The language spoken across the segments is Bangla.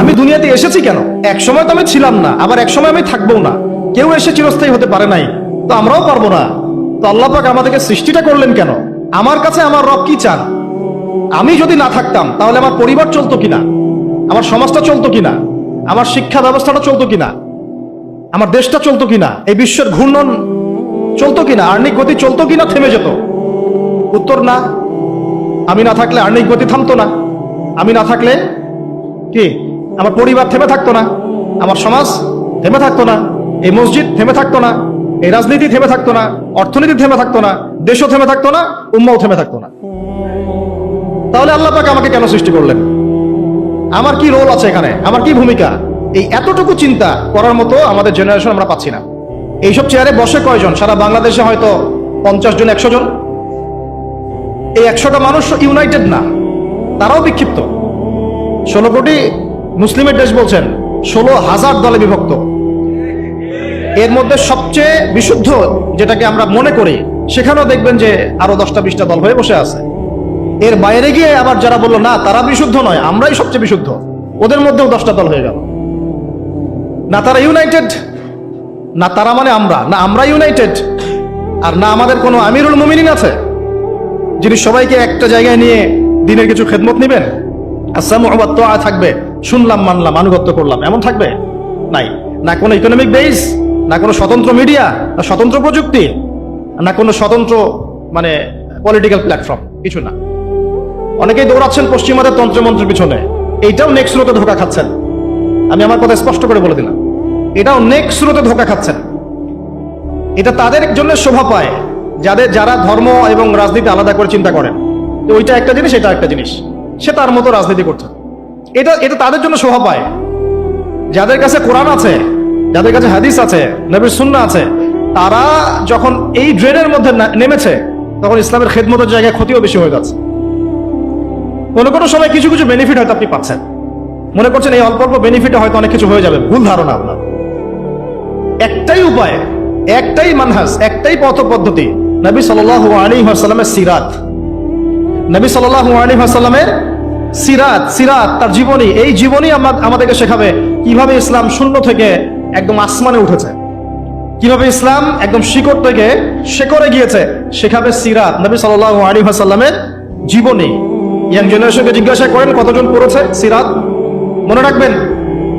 আমি দুনিয়াতে এসেছি কেন? এক সময় তো আমি ছিলাম না, আবার এক সময় আমি থাকব না। কেউ এসে চিরস্থায়ী হতে পারে নাই, তো আমরাও পারব না। তো আল্লাহ পাক আমাদেরকে সৃষ্টিটা করলেন কেন? আমার কাছে আমার রব কি চান? আমি যদি না থাকতাম, তাহলে আমার পরিবার চলতো কিনা? আমার সমাজটা চলতো কিনা? আমার শিক্ষা ব্যবস্থাটা চলতো কিনা? আমার দেশটা চলতো কিনা? এই বিশ্বের ঘূর্ণন চলতো কিনা? আর্নিক গতি চলতো কিনা? থেমে যেত। উত্তর না। আমি না থাকলে আর্নিক গতি থামতো না। আমি না থাকলে কি? আমার পরিবার থেমে থাকতো না। আমার সমাজ থেমে থাকতো না। এই মসজিদ থেমে থাকতো না। এই রাজনীতি থেমে থাকতো না। অর্থনীতি থেমে থাকতো না। দেশও থেমে থাকতো না। উম্মাও থেমে থাকতো না। তাহলে আল্লাহ পাক আমাকে কেন সৃষ্টি করলেন? আমার কি রোল আছে এখানে? আমার কি ভূমিকা? এই এতটুকু চিন্তা করার মতো আমাদের জেনারেশন আমরা পাচ্ছি না। এইসব চেয়ারে বসে কয়জন? সারা বাংলাদেশে হয়তো পঞ্চাশ জন, একশো জন। এই একশোটা মানুষ ইউনাইটেড না। তারাও বিক্ষিপ্ত। ষোলো কোটি মুসলিমের দেশ বলছেন, ষোলো হাজার দলে বিভক্ত। এর মধ্যে সবচেয়ে বিশুদ্ধ যেটাকে আমরা মনে করি, সেখানেও দেখবেন যে আরও দশটা বিশটা দল হয়ে বসে আছে। এর বাইরে গিয়ে আবার যারা বলল, না, তারা বিশুদ্ধ নয়, আমরাই সবচেয়ে বিশুদ্ধ। ওদের মধ্যেও দশটা দল হয়ে গেল। না তারা ইউনাইটেড, না তারা মানে আমরা, না আমরা ইউনাইটেড, আর না আমাদের কোনো আমিরুল মুমিনিন আছে, যিনি সবাইকে একটা জায়গায় নিয়ে দিনের কিছু খেদমত নিবেন? থাকবে। শুনলাম, মানলাম, আনুগত্য করলাম। এমন থাকবে? নাই। না কোনো ইকোনমিক বেস না কোনো স্বতন্ত্র মিডিয়া না স্বতন্ত্র প্রযুক্তি, না কোনো স্বতন্ত্র মানে পলিটিক্যাল প্ল্যাটফর্ম কিছু না। অনেকেই দৌড়াচ্ছেন পশ্চিমাদের তন্ত্রমন্ত্রের পিছনে। এইটাও নেক্সট স্রোতে ধোকা খাচ্ছেন। আমি আমার কথা স্পষ্ট করে বলে দিলাম। এটাও নেক্সট স্রোতে ধোকা খাচ্ছেন। এটা তাদের জন্য শোভা পায়, যাদের, যারা ধর্ম এবং রাজনীতি আলাদা করে চিন্তা করেন। ওইটা একটা জিনিস, এটা একটা জিনিস। সে তার মতো রাজনীতি করছে। এটা এটা তাদের জন্য শোভা পায়। যাদের কাছে কোরআন আছে, যাদের কাছে হাদিস আছে, নবীর সুন্না আছে, তারা যখন এই ড্রেনের মধ্যে নেমেছে, তখন ইসলামের খেদমতের জায়গায় ক্ষতিও বেশি হয়ে যাচ্ছে। কোনো কোনো সময় কিছু কিছু বেনিফিট হয়তো আপনি পাচ্ছেন। মনে করছেন এই অল্প অল্প বেনিফিটে হয়তো অনেক কিছু হয়ে যাবে। ভুল ধারণা আপনার। একটাই উপায়, একটাই মানহাস একটাই পথ পদ্ধতি নবী সাল আলী সাল্লামের সিরাত। নবী সাল আলী সাল্লামের সিরাত সিরাত, তার জীবনী, এই জীবনী আমা- আমাদেরকে শেখাবে কীভাবে ইসলাম শূন্য থেকে একদম আসমানে উঠেছে। কীভাবে ইসলাম একদম শিকড় থেকে শেকড়ে গিয়েছে, শেখাবে সিরাত, নবী সাল আলী সাল্লামের জীবনী। ইয়াং জেনারেশনকে জিজ্ঞাসা করেন, কতজন পড়েছে সিরাত? মনে রাখবেন,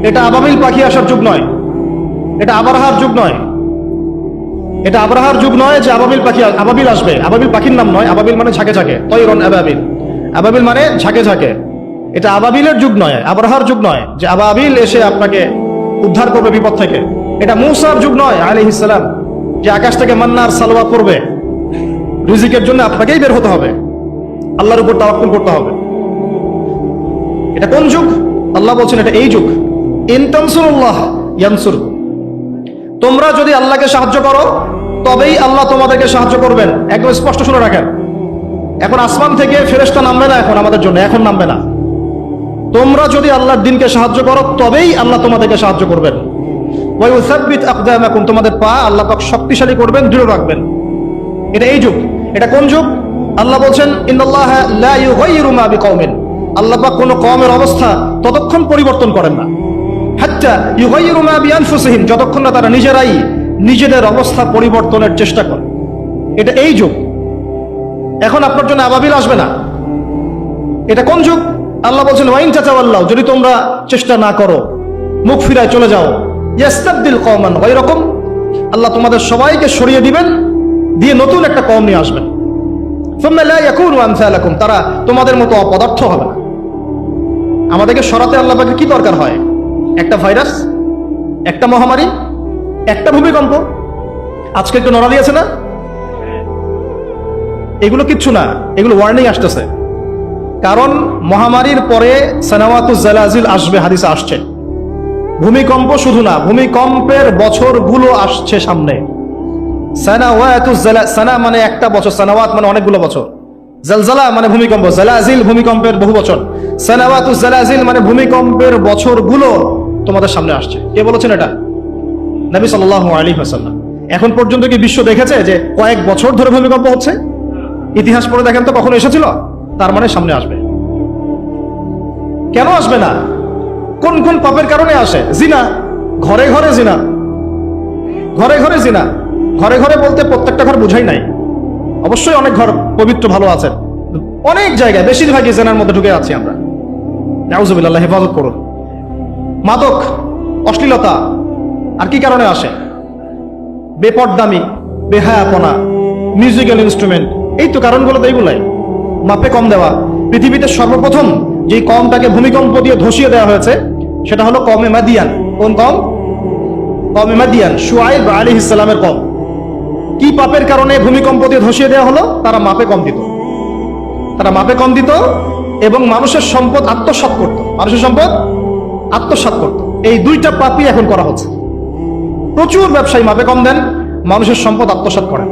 এটা আবাবিল পাখি আসার যুগ নয়। এটা আবারহার যুগ নয়। এটা আবরাহার যুগ নয় যে আবাবিল পাখি আবাবিল আসবে। আবাবিল পাখির নাম নয়, আবাবিল মানে ঝাঁকে ঝাঁকে। তৈরন আবাবিল। আবাবিল মানে ঝাঁকে ঝাঁকে। এটা আবাবিলের যুগ নয়, আবরাহার যুগ নয় যে আবাবিল এসে আপনাকে উদ্ধার করবে বিপদ থেকে। এটা মূসার যুগ নয় আলী ইসলাম যে আকাশ থেকে মান্নার সালোয়া করবে রিজিকের জন্য আপনাকেই বের হতে হবে। আল্লাহর উপর তাওয়াক্কুল করতে হবে। এটা কোন যুগ? আল্লাহ বলছেন এটা এই যুগ। ইনতানসুরুল্লাহ ইয়ানসুর। তোমরা যদি আল্লাহকে সাহায্য করো তবেই আল্লাহ তোমাদেরকে সাহায্য করবেন। একদম স্পষ্ট শুনে রাখেন। এখন আসমান থেকে ফেরেশতা নামবে না এখন আমাদের জন্য, এখন নামবে না। তোমরা যদি আল্লাহর দিনকে সাহায্য করো, তবেই আল্লাহ তোমাদেরকে সাহায্য করবেন। ওয়াইউসাব্বিত আকদামাকুম, তোমাদের পা আল্লাহ পাক শক্তিশালী করবেন, দৃঢ় রাখবেন। এটা এই যুগ। এটা কোন যুগ? আল্লাহ বলছেন, ইন্নাল্লাহ লা ইউগাইয়িরু মা আল্লাহ পাক কোন কওমের অবস্থা ততক্ষণ পরিবর্তন করেন না। হাত্তা ইউগাইয়িরু বিআনফুসিহিম, যতক্ষণ না তারা নিজেরাই নিজেদের অবস্থা পরিবর্তনের চেষ্টা করে। এটা এই যুগ। এখন আপনার জন্য আবাবিল আসবে না। এটা কোন যুগ? আল্লাহ বলছেন, ওয়াইন চাচাওয়াল্লাহ যদি তোমরা চেষ্টা না করো, মুখ ফিরায় চলে যাও। ইয়াস্তাবদিল কওমান রকম আল্লাহ তোমাদের সবাইকে সরিয়ে দিবেন, দিয়ে নতুন একটা কম নিয়ে আসবেন। তারা তোমাদের মতো অপদার্থ হবে না। আমাদেরকে সরাতে আল্লাহ পাকের কি দরকার হয়? একটা ভাইরাস? একটা মহামারী? একটা ভূমিকম্প? আজকে একটু নড়ালি আছে না? এগুলো কিচ্ছু না, এগুলো ওয়ার্নিং আসতেছে। কারণ মহামারীর পরে সানাওয়াতুজ আসবে, হাদিসে আসছে। ভূমিকম্প শুধু না, ভূমিকম্পের বছরগুলো আসছে সামনে। সানা মানে একটা বছর, সানাওয়াত মানে অনেকগুলো বছর। জালজালা মানে ভূমিকম্প, জালাজিল ভূমিকম্পের বহু বছর। সানাওয়াতুজ মানে ভূমিকম্পের বছরগুলো তোমাদের সামনে আসছে। কে বলেছেন এটা? নবী সাল্লাল্লাহু আলাইহি ওয়াসাল্লাম। এখন পর্যন্ত কি বিশ্ব দেখেছে যে কয়েক বছর ধরে ভূমিকম্প হচ্ছে? ইতিহাস পড়ে দেখেন তো কখনো এসেছিল? তার মানে সামনে আসবে। কেন আসবে না? কোন কোন পাপের কারণে আসে? জিনা। ঘরে ঘরে জিনা। ঘরে ঘরে জিনা। ঘরে ঘরে বলতে প্রত্যেকটা ঘর বুঝাই নাই। অবশ্যই অনেক ঘর পবিত্র ভালো আছে। অনেক জায়গায়, বেশিরভাগই জেনার মধ্যে ঢুকে আছি আমরা। হেফাজত করুন। মাদক, অশ্লীলতা আর কি কারণে আসে? বেপরদামি, বেহায়াপনা মিউজিক্যাল ইনস্ট্রুমেন্ট এই তো কারণগুলো তো এইগুলাই মাপে কম দেওয়া। পৃথিবীতে সর্বপ্রথম যে কমটাকে ভূমিকম্প দিয়ে ধসিয়ে দেওয়া হয়েছে, সেটা হলো কমে মাদিয়ান। কোন কম? কমে মাদিয়ান শুয়াইব আলী ইসলামের কম। কি পাপের কারণে ভূমিকম্প দিয়ে ধসিয়ে দেওয়া হলো? তারা মাপে কম দিত। তারা মাপে কম দিত এবং মানুষের সম্পদ আত্মসাৎ করত। মানুষের সম্পদ আত্মসাৎ করত। এই দুইটা পাপই এখন করা হচ্ছে। প্রচুর ব্যবসায়ী মাপে কম দেন মানুষের সম্পদ আত্মসাত করেন।